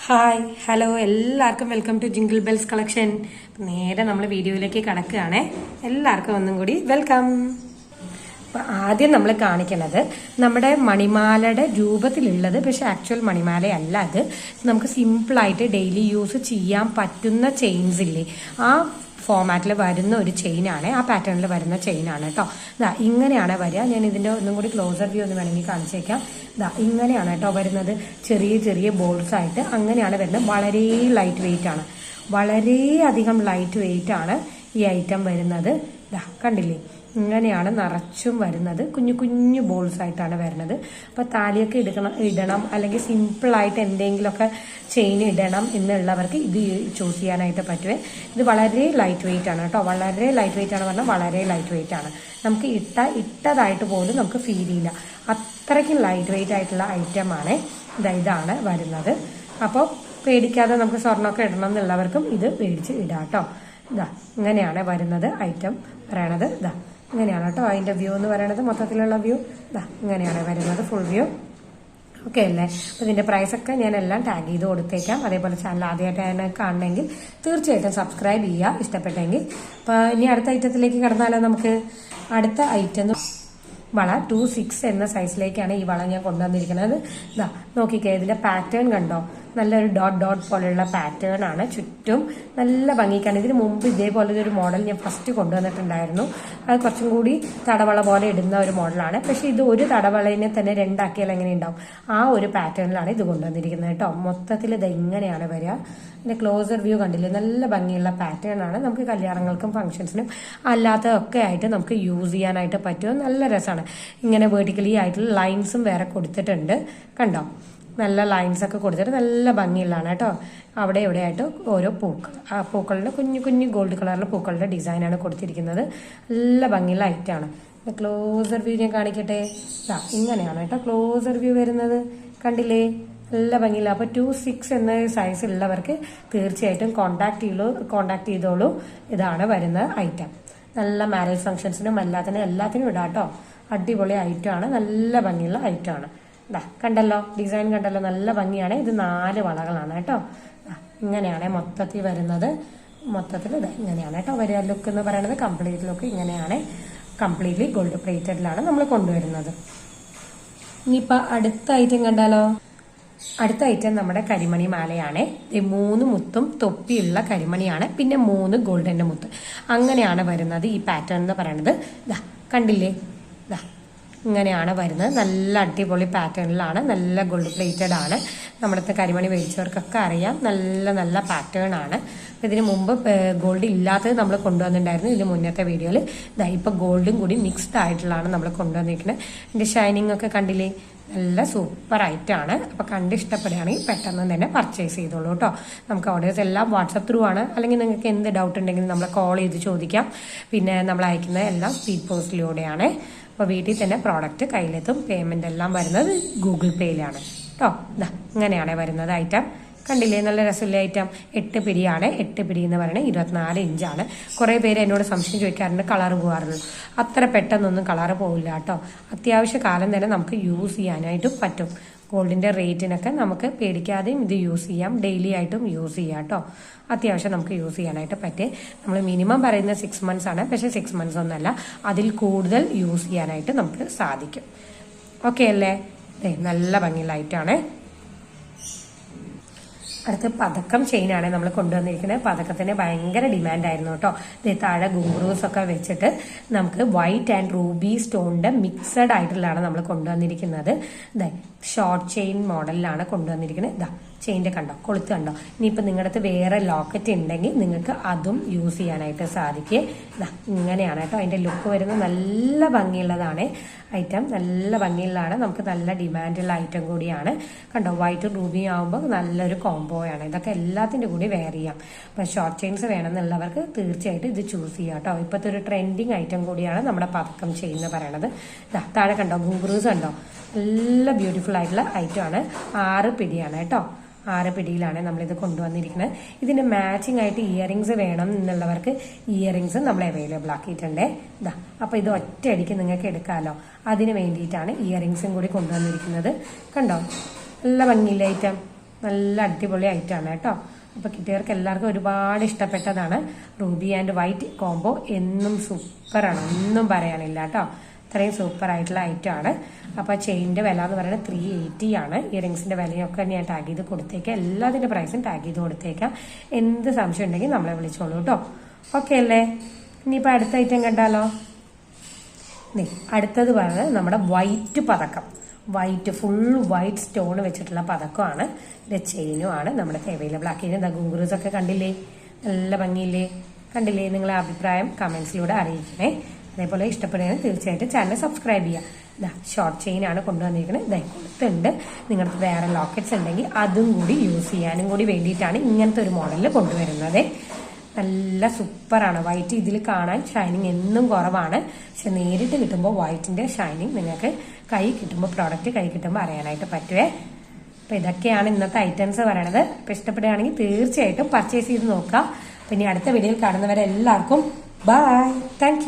Hi hello എല്ലാവർക്കും welcome to jingle bells collection നേരെ നമ്മൾ വീഡിയോയിലേക്ക് കടക്കുകയാണേ. എല്ലാവർക്കും ഒന്നും കൂടി വെൽക്കം അപ്പൊ ആദ്യം നമ്മൾ കാണിക്കുന്നത് നമ്മുടെ മണിമാലയുടെ രൂപത്തിലുള്ളത് പക്ഷെ ആക്ച്വൽ മണിമാലയല്ല അത്. നമുക്ക് സിമ്പിളായിട്ട് ഡെയിലി യൂസ് ചെയ്യാൻ പറ്റുന്ന ചെയിൻസ് ഇല്ലേ? ആ ഫോമാറ്റിൽ വരുന്ന ഒരു ചെയിനാണ് ആ പാറ്റേണിൽ വരുന്ന ചെയിനാണ് കേട്ടോ ഇതാ ഇങ്ങനെയാണ് വരിക. ഞാൻ ഇതിന്റെ ഒന്നും കൂടി ക്ലോസർ വ്യൂ ഒന്ന് വേണമെങ്കിൽ കാണിച്ചേക്കാം ഇതാ ഇങ്ങനെയാണ് കേട്ടോ വരുന്നത്. ചെറിയ ചെറിയ ബോൾസ് ആയിട്ട് അങ്ങനെയാണ് വരുന്നത്. വളരെ ലൈറ്റ് വെയിറ്റ് ആണ്. വളരെയധികം ലൈറ്റ് വെയിറ്റ് ആണ് ഈ ഐറ്റം വരുന്നത്. ഇതാ കണ്ടില്ലേ? ഇങ്ങനെയാണ് നിറച്ചും വരുന്നത്. കുഞ്ഞു കുഞ്ഞു ബോൾസ് ആയിട്ടാണ് വരുന്നത്. അപ്പോൾ താലിയൊക്കെ ഇടണം ഇടണം അല്ലെങ്കിൽ സിമ്പിളായിട്ട് എന്തെങ്കിലുമൊക്കെ ചെയിൻ ഇടണം എന്നുള്ളവർക്ക് ഇത് ചൂസ് ചെയ്യാനായിട്ട് പറ്റുമേ ഇത് വളരെ ലൈറ്റ് വെയിറ്റ് ആണ് കേട്ടോ. വളരെ ലൈറ്റ് വെയിറ്റ് ആണ് പറഞ്ഞാൽ വളരെ ലൈറ്റ് വെയിറ്റ് ആണ്. നമുക്ക് ഇട്ട ഇട്ടതായിട്ട് പോലും നമുക്ക് ഫീൽ ചെയ്യില്ല അത്രയ്ക്കും ലൈറ്റ് വെയിറ്റ് ആയിട്ടുള്ള ഐറ്റമാണ് ഇതാ ഇതാണ് വരുന്നത്. അപ്പോൾ പേടിക്കാതെ നമുക്ക് സ്വർണമൊക്കെ ഇടണം എന്നുള്ളവർക്കും ഇത് മേടിച്ച് ഇടാം കേട്ടോ. ഇതാ ഇങ്ങനെയാണ് വരുന്നത് ഐറ്റം പറയണത് ഇതാ ഇങ്ങനെയാണ് കേട്ടോ അതിന്റെ വ്യൂ എന്ന് പറയുന്നത് മൊത്തത്തിലുള്ള വ്യൂ ഇതാ ഇങ്ങനെയാണ് വരുന്നത് ഫുൾ വ്യൂ ഓക്കെ അല്ലേ? ഇതിന്റെ പ്രൈസ് ഒക്കെ ഞാൻ എല്ലാം ടാഗ് ചെയ്ത് കൊടുത്തേക്കാം. അതേപോലെ ചാനൽ ആദ്യമായിട്ട് ആദ്യമായിട്ടാണ് കാണണമെങ്കിൽ തീർച്ചയായിട്ടും സബ്സ്ക്രൈബ് ചെയ്യുക ഇഷ്ടപ്പെട്ടെങ്കിൽ. അപ്പൊ ഇനി അടുത്ത ഐറ്റത്തിലേക്ക് കടന്നാലോ നമുക്ക്? അടുത്ത ഐറ്റം വള ടു സിക്സ് എന്ന സൈസിലേക്കാണ് ഈ വള ഞാൻ കൊണ്ടുവന്നിരിക്കുന്നത്. ഇതാ നോക്കിക്കേ ഇതിന്റെ പാറ്റേൺ കണ്ടോ? നല്ലൊരു ഡോട്ട് ഡോട്ട് പോലെയുള്ള പാറ്റേൺ ആണ്. ചുറ്റും നല്ല ഭംഗിക്കാണ്. ഇതിന് മുമ്പ് ഇതേപോലെ ഒരു മോഡൽ ഞാൻ ഫസ്റ്റ് കൊണ്ടുവന്നിട്ടുണ്ടായിരുന്നു. അത് കുറച്ചും കൂടി തടവള പോലെ ഇടുന്ന ഒരു മോഡലാണ് പക്ഷെ ഇത് ഒരു തടവളനെ തന്നെ രണ്ടാക്കിയാൽ എങ്ങനെ ഉണ്ടാവും ആ ഒരു പാറ്റേണിലാണ് ഇത് കൊണ്ടുവന്നിരിക്കുന്നത് കേട്ടോ. മൊത്തത്തിൽ ഇത് എങ്ങനെയാണ് വരിക. പിന്നെ ക്ലോസർ വ്യൂ കണ്ടില്ലേ? നല്ല ഭംഗിയുള്ള പാറ്റേൺ ആണ്. നമുക്ക് കല്യാണങ്ങൾക്കും ഫംഗ്ഷൻസിനും അല്ലാത്തതൊക്കെ ആയിട്ട് നമുക്ക് യൂസ് ചെയ്യാനായിട്ട് പറ്റും. നല്ല രസമാണ്. ഇങ്ങനെ വേർട്ടിക്കലി ആയിട്ടുള്ള ലൈൻസും വേറെ കൊടുത്തിട്ടുണ്ട്. കണ്ടോ? നല്ല ലൈൻസ് ഒക്കെ കൊടുത്തിട്ട് നല്ല ഭംഗിയുള്ളതാണ് കേട്ടോ. അവിടെ ഇവിടെ ആയിട്ട് ഓരോ പൂക്കൾ. ആ പൂക്കളുടെ കുഞ്ഞു കുഞ്ഞു ഗോൾഡ് കളറിലെ പൂക്കളുടെ ഡിസൈനാണ് കൊടുത്തിരിക്കുന്നത്. നല്ല ഭംഗിയുള്ള ഐറ്റാണ് ക്ലോസർ വ്യൂ ഞാൻ കാണിക്കട്ടെ? ആ ഇങ്ങനെയാണ് കേട്ടോ ക്ലോസർ വ്യൂ വരുന്നത്. കണ്ടില്ലേ? നല്ല ഭംഗിയില്ല അപ്പോൾ ടു സിക്സ് എന്ന സൈസ് ഉള്ളവർക്ക് തീർച്ചയായിട്ടും കോണ്ടാക്ട് ചെയ്യൂ കോണ്ടാക്ട് ചെയ്തോളൂ. ഇതാണ് വരുന്ന ഐറ്റം നല്ല മാരേജ് ഫംഗ്ഷൻസിനും എല്ലാത്തിനും എല്ലാത്തിനും ഇടാം കേട്ടോ. അടിപൊളി ഐറ്റം ആണ്. നല്ല ഭംഗിയുള്ള ഐറ്റം ദാ കണ്ടല്ലോ ഡിസൈൻ കണ്ടല്ലോ നല്ല ഭംഗിയാണ്. ഇത് നാല് വളകളാണ് കേട്ടോ. ഇങ്ങനെയാണ് മൊത്തത്തിൽ വരുന്നത്. മൊത്തത്തിൽ ഇത് ഇങ്ങനെയാണ് കേട്ടോ വരിക. ലുക്ക് എന്ന് പറയുന്നത് കംപ്ലീറ്റ് ലുക്ക് ഇങ്ങനെയാണ്. കംപ്ലീറ്റ്ലി ഗോൾഡ് പ്ലേറ്റഡിലാണ് നമ്മൾ കൊണ്ടുവരുന്നത്. ഇനിയിപ്പോൾ അടുത്ത ഐറ്റം കണ്ടാലോ? അടുത്ത ഐറ്റം നമ്മുടെ കരിമണി മാലയാണ്. മൂന്ന് മുത്തും തൊപ്പിയുള്ള കരിമണിയാണ്. പിന്നെ മൂന്ന് ഗോൾഡന്റെ മുത്ത്. അങ്ങനെയാണ് വരുന്നത് ഈ പാറ്റേൺ എന്ന് പറയുന്നത്. ഇതാ കണ്ടില്ലേ? ഇതാ ഇങ്ങനെയാണ് വരുന്നത്. നല്ല അടിപൊളി പാറ്റേണിലാണ്. നല്ല ഗോൾഡ് പ്ലേറ്റഡ് ആണ്. നമ്മുടെ കരിമണി മേടിച്ചവർക്കൊക്കെ അറിയാം. നല്ല നല്ല പാറ്റേൺ ആണ്. ഇതിനു മുമ്പ് ഗോൾഡ് ഇല്ലാത്തത് നമ്മൾ കൊണ്ടുവന്നിട്ടുണ്ടായിരുന്നു. ഇതിന് മുന്നത്തെ വീഡിയോയിൽ ഇതാ ഇപ്പൊ ഗോൾഡും കൂടി മിക്സ്ഡ് ആയിട്ടുള്ളതാണ് നമ്മൾ കൊണ്ടുവന്നിരിക്കുന്നത് ഇതിന്റെ ഷൈനിങ് ഒക്കെ കണ്ടില്ലേ? നല്ല സൂപ്പർ ആണ്. അപ്പൊ കണ്ട് ഇഷ്ടപ്പെടുകയാണെങ്കിൽ പെട്ടെന്ന് തന്നെ പർച്ചേസ് ചെയ്തോളൂ കേട്ടോ നമുക്ക് ഓർഡേഴ്സ് എല്ലാം വാട്സപ്പ് ത്രൂ ആണ്. അല്ലെങ്കിൽ നിങ്ങൾക്ക് എന്ത് ഡൗട്ട് ഉണ്ടെങ്കിലും നമ്മളെ കോൾ ചെയ്ത് ചോദിക്കാം. പിന്നെ നമ്മൾ അയക്കുന്ന എല്ലാം സ്പീഡ് പോസ്റ്റിലൂടെയാണ് അപ്പോൾ വീട്ടിൽ തന്നെ പ്രോഡക്റ്റ് കയ്യിലെത്തും. പേയ്മെന്റ് എല്ലാം വരുന്നത് ഗൂഗിൾ പേയിലാണ് കേട്ടോ ഇതാ ഇങ്ങനെയാണ് വരുന്നത് ഐറ്റം കണ്ടില്ലേ? നല്ല രസമില്ല ഐറ്റം എട്ട് പിടിയാണ്. എട്ട് പിടി എന്ന് പറയുന്നത് ഇരുപത്തിനാല് ഇഞ്ചാണ് കുറേ പേര് എന്നോട് സംശയം ചോദിക്കാറുണ്ട് കളർ പോകാറുള്ളൂ അത്ര പെട്ടെന്നൊന്നും കളർ പോകില്ല കേട്ടോ അത്യാവശ്യ കാലം തന്നെ നമുക്ക് യൂസ് ചെയ്യാനായിട്ടും പറ്റും. ഗോൾഡിന്റെ റേറ്റിനൊക്കെ നമുക്ക് പേടിക്കാതെയും ഇത് യൂസ് ചെയ്യാം. ഡെയിലി ആയിട്ടും യൂസ് ചെയ്യാം കേട്ടോ. അത്യാവശ്യം നമുക്ക് യൂസ് ചെയ്യാനായിട്ട് പറ്റേ. നമ്മൾ മിനിമം പറയുന്ന സിക്സ് മന്ത്സ് ആണ്. പക്ഷെ സിക്സ് മന്ത്സ് ഒന്നല്ല. അതിൽ കൂടുതൽ യൂസ് ചെയ്യാനായിട്ട് നമുക്ക് സാധിക്കും. ഓക്കെ അല്ലേ? നല്ല ഭംഗി ഐറ്റാണ് അടുത്ത് പതക്കം ചെയിനാണ് നമ്മൾ കൊണ്ടുവന്നിരിക്കുന്നത്. പതക്കത്തിന് ഭയങ്കര ഡിമാൻഡ് ആയിരുന്നു കേട്ടോ. ദേ താഴെ ഗുംറൂസ് ഒക്കെ വെച്ചിട്ട് നമുക്ക് വൈറ്റ് ആൻഡ് റൂബി സ്റ്റോണിന്റെ മിക്സഡ് ആയിട്ടുള്ളതാണ് നമ്മൾ കൊണ്ടുവന്നിരിക്കുന്നത്. ഇതേ ഷോർട്ട് ചെയിൻ മോഡലിലാണ് കൊണ്ടുവന്നിരിക്കുന്നത്. ഇതാ ചെയിന്റെ കണ്ടോ? കൊളുത്ത് കണ്ടോ? ഇനിയിപ്പോൾ നിങ്ങളുടെ അടുത്ത് വേറെ ലോക്കറ്റ് ഉണ്ടെങ്കിൽ നിങ്ങൾക്ക് അതും യൂസ് ചെയ്യാനായിട്ട് സാധിക്കും. ഇതാ ഇങ്ങനെയാണ് കേട്ടോ. അതിന്റെ ലുക്ക് വരുന്നത് നല്ല ഭംഗിയുള്ളതാണ്. ഐറ്റം നല്ല ഭംഗിയുള്ളതാണ്. നമുക്ക് നല്ല ഡിമാൻഡുള്ള ഐറ്റം കൂടിയാണ്. കണ്ടോ? വൈറ്റ് റൂബി ആകുമ്പോൾ നല്ലൊരു കോംബോ ആണ് ഇതൊക്കെ എല്ലാത്തിന്റെ കൂടി വെയർ ചെയ്യാം. അപ്പം ഷോർട്ട് ചെയിൻസ് വേണമെന്നുള്ളവർക്ക് തീർച്ചയായിട്ടും ഇത് ചൂസ് ചെയ്യാം കേട്ടോ. ഇപ്പോഴത്തെ ഒരു ട്രെൻഡിങ് ഐറ്റം കൂടിയാണ് നമ്മുടെ പതക്കം ചെയിൻ എന്ന് പറയുന്നത് താഴെ കണ്ടോ? ഗൂഗ്രൂസ് കണ്ടോ? നല്ല ബ്യൂട്ടിഫുൾ ആയിട്ടുള്ള ഐറ്റം ആണ്. ആറ് പിടിയാണ് കേട്ടോ. ആറ് പിടിയിലാണ് നമ്മളിത് കൊണ്ടുവന്നിരിക്കുന്നത്. ഇതിന് മാച്ചിങ് ആയിട്ട് ഇയറിങ്സ് വേണം എന്നുള്ളവർക്ക് ഇയറിങ്സ് നമ്മൾ അവൈലബിൾ ആക്കിയിട്ടുണ്ട്. ഇതാ അപ്പൊ ഇത് ഒറ്റയടിക്ക് നിങ്ങൾക്ക് എടുക്കാമല്ലോ അതിന് വേണ്ടിയിട്ടാണ് ഇയറിങ്സും കൂടി കൊണ്ടുവന്നിരിക്കുന്നത്. കണ്ടോ? നല്ല ഭംഗിയില്ല ഐറ്റം നല്ല അടിപൊളി ഐറ്റമാണ് കേട്ടോ. അപ്പോൾ കിട്ടിയവർക്ക് എല്ലാവർക്കും ഒരുപാട് ഇഷ്ടപ്പെട്ടതാണ്. റൂബി ആൻഡ് വൈറ്റ് കോംബോ എന്നും സൂപ്പറാണ് ഒന്നും പറയാനില്ല കേട്ടോ. ഇത്രയും സൂപ്പർ ആയിട്ടുള്ള ഐറ്റം ആണ്. അപ്പോൾ ചെയിന്റെ വില എന്ന് പറയുന്നത് ത്രീ എയ്റ്റി ആണ്. ഇയറിങ്സിന്റെ വിലയൊക്കെ ഞാൻ ടാഗ് ചെയ്ത് കൊടുത്തേക്കാം. എല്ലാത്തിന്റെ പ്രൈസും ടാഗ് ചെയ്ത് കൊടുത്തേക്കാം. എന്ത് സംശയം ഉണ്ടെങ്കിൽ നമ്മളെ വിളിച്ചോളൂ കേട്ടോ. ഓക്കെ അല്ലേ? ഇനിയിപ്പോൾ അടുത്ത ഐറ്റം കണ്ടാലോ? അടുത്തത് പറയുന്നത് നമ്മുടെ വൈറ്റ് പതക്കം. വൈറ്റ് ഫുൾ വൈറ്റ് സ്റ്റോൺ വെച്ചിട്ടുള്ള പതക്കമാണ്. ഇത് ചെയിനും ആണ് നമ്മുടെ അവൈലബിൾ ആക്കിയിരുന്നത് ഗുങ്കുറൂസ് ഒക്കെ കണ്ടില്ലേ? നല്ല ഭംഗിയില്ലേ? കണ്ടില്ലേ? നിങ്ങളുടെ അഭിപ്രായം കമൻസിലൂടെ അറിയിക്കണേ. അതേപോലെ ഇഷ്ടപ്പെടുകയാണ് തീർച്ചയായിട്ടും ചാനൽ സബ്സ്ക്രൈബ് ചെയ്യുക. ഇതാ ഷോർട്ട് ചെയിൻ ആണ് കൊണ്ടുവന്നിരിക്കുന്നത്. ഇതായി കൊടുത്തുണ്ട് നിങ്ങൾക്ക് വേറെ ലോക്കറ്റ്സ് ഉണ്ടെങ്കിൽ അതും കൂടി യൂസ് ചെയ്യാനും കൂടി വേണ്ടിയിട്ടാണ് ഇങ്ങനത്തെ ഒരു മോഡലിൽ കൊണ്ടുവരുന്നത്. നല്ല സൂപ്പറാണ്. വൈറ്റ് ഇതിൽ കാണാൻ ഷൈനിങ് എന്നും കുറവാണ്. പക്ഷെ നേരിട്ട് കിട്ടുമ്പോൾ വൈറ്റിന്റെ ഷൈനിങ് നിങ്ങൾക്ക് കൈ കിട്ടുമ്പോൾ പ്രോഡക്റ്റ് കൈ കിട്ടുമ്പോൾ അറിയാനായിട്ട് പറ്റുവേ. അപ്പൊ ഇതൊക്കെയാണ് ഇന്നത്തെ ഐറ്റംസ് പറയണത്. അപ്പൊ ഇഷ്ടപ്പെടുകയാണെങ്കിൽ തീർച്ചയായിട്ടും പർച്ചേസ് ചെയ്ത് നോക്കാം പിന്നെ അടുത്ത വീഡിയോയിൽ കാണുന്നവരെ എല്ലാവർക്കും ബൈ താങ്ക്